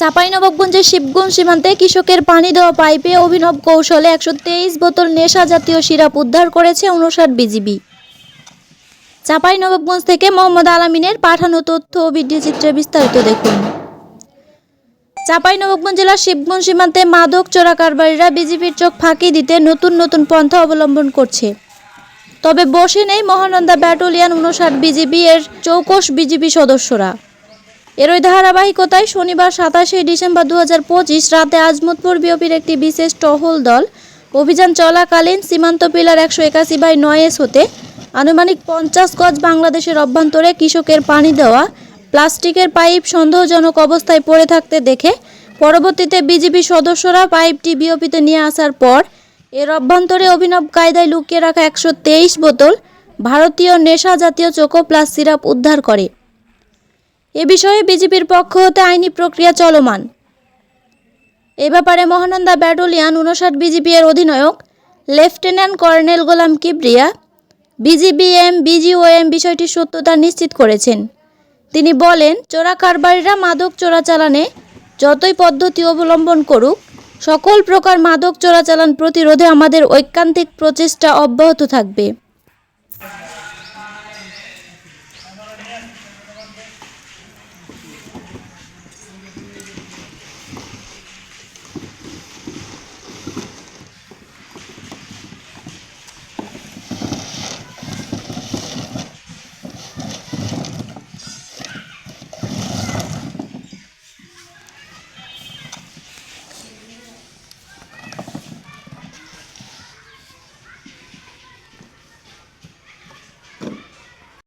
চাঁপাইনবাবগঞ্জের শিবগঞ্জ সীমান্তে কৃষকের পানি দেওয়া পাইপে অভিনব কৌশলে একশো তেইশ বোতল নেশা জাতীয় সিরাপ উদ্ধার করেছে উনষাট বিজিবি। চাঁপাইনবাবগঞ্জ থেকে মোহাম্মদ আলামিনের পাঠানো তথ্য ও ভিডিও চিত্রে বিস্তারিত দেখুন। চাঁপাইনবাবগঞ্জ জেলার শিবগঞ্জ সীমান্তে মাদক চোরা কারবারিরা বিজিবির চোখ ফাঁকি দিতে নতুন নতুন পন্থা অবলম্বন করছে। তবে বসে নেই মহানন্দা ব্যাটালিয়ন উনষাট বিজিবি এর চৌকশ বিজিবি সদস্যরা। এরই ধারাবাহিকতায় শনিবার সাতাশে ডিসেম্বর দু হাজার পঁচিশ রাতে আজমতপুর বিওপির একটি বিশেষ টহল দল অভিযান চলাকালীন সীমান্ত পিলার একশো একাশি বাই নয় হতে আনুমানিক পঞ্চাশ গজ বাংলাদেশের অভ্যন্তরে কৃষকের পানি দেওয়া, প্লাস্টিকের পাইপ সন্দেহজনক অবস্থায় পড়ে থাকতে দেখে পরবর্তীতে বিজিবি সদস্যরা পাইপটি বিওপিতে নিয়ে আসার পর এর অভ্যন্তরে অভিনব কায়দায় লুকিয়ে রাখা একশো তেইশ বোতল ভারতীয় নেশা জাতীয় চোকো প্লাস সিরাপ উদ্ধার করে। এ বিষয়ে বিজেপির পক্ষ হতে আইনি প্রক্রিয়া চলমান। এ ব্যাপারে মহানন্দা ব্যাটালিয়ান উনষাট বিজিবি এর অধিনায়ক, lieutenant colonel Golam Kibria BGBM BGOM বিষয়টির সত্যতা নিশ্চিত করেছেন। তিনি বলেন, চোরা কারবারিরা মাদক চোরাচালানে যতই পদ্ধতি অবলম্বন করুক, সকল প্রকার মাদক চোরাচালান প্রতিরোধে আমাদের ঐকান্তিক প্রচেষ্টা অব্যাহত থাকবে।